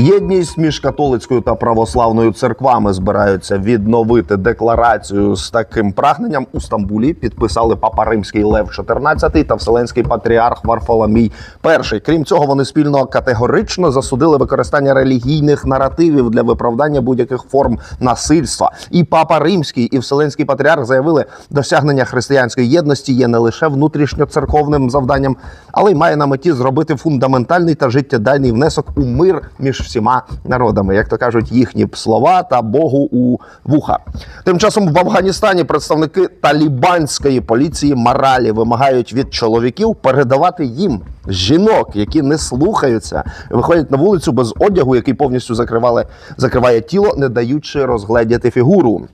Єдність між католицькою та православною церквами збираються відновити декларацію з таким прагненням у Стамбулі. Підписали Папа Римський Лев XIV та Вселенський патріарх Варфоломій І. Крім цього, вони спільно категорично засудили використання релігійних наративів для виправдання будь-яких форм насильства. І Папа Римський і Вселенський патріарх заявили, досягнення християнської єдності є не лише внутрішньоцерковним завданням, але й має на меті зробити фундаментальний та життєдайний внесок у мир між всіма народами, як то кажуть, їхні слова та Богу у вуха. Тим часом в Афганістані представники талібанської поліції моралі вимагають від чоловіків передавати їм жінок, які не слухаються, виходять на вулицю без одягу, який повністю закривали, закриває тіло, не даючи розгледіти фігуру.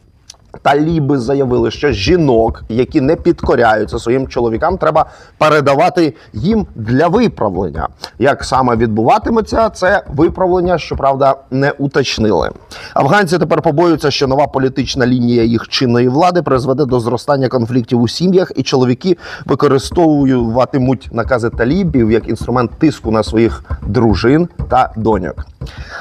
Таліби заявили, що жінок, які не підкоряються своїм чоловікам, треба передавати їм для виправлення. Як саме відбуватиметься це виправлення, щоправда, не уточнили. Афганці тепер побоюються, що нова політична лінія їх чинної влади призведе до зростання конфліктів у сім'ях, і чоловіки використовуватимуть накази талібів як інструмент тиску на своїх дружин та доньок.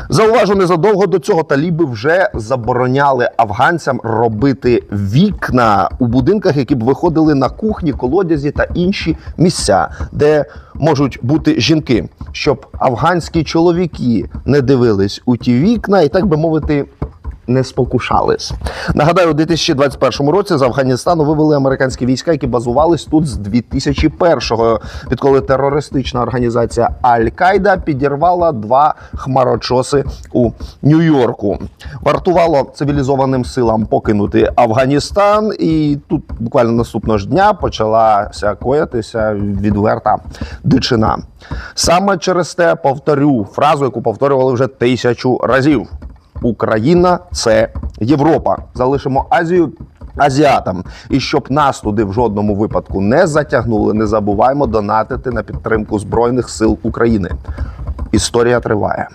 Зауважу, незадовго до цього таліби вже забороняли афганцям робити вікна у будинках, які б виходили на кухні, колодязі та інші місця, де можуть бути жінки, щоб афганські чоловіки не дивились у ті вікна і, так би мовити, не спокушались. Нагадаю, у 2021 році з Афганістану вивели американські війська, які базувались тут з 2001-го, відколи терористична організація Аль-Кайда підірвала два хмарочоси у Нью-Йорку. Вартувало цивілізованим силам покинути Афганістан, і тут буквально наступного ж дня почалася коятися відверта дичина. Саме через те повторю фразу, яку повторювали вже тисячу разів. Україна це Європа. Залишимо Азію азіатам. І щоб нас туди в жодному випадку не затягнули, не забуваємо донатити на підтримку Збройних сил України. Історія триває.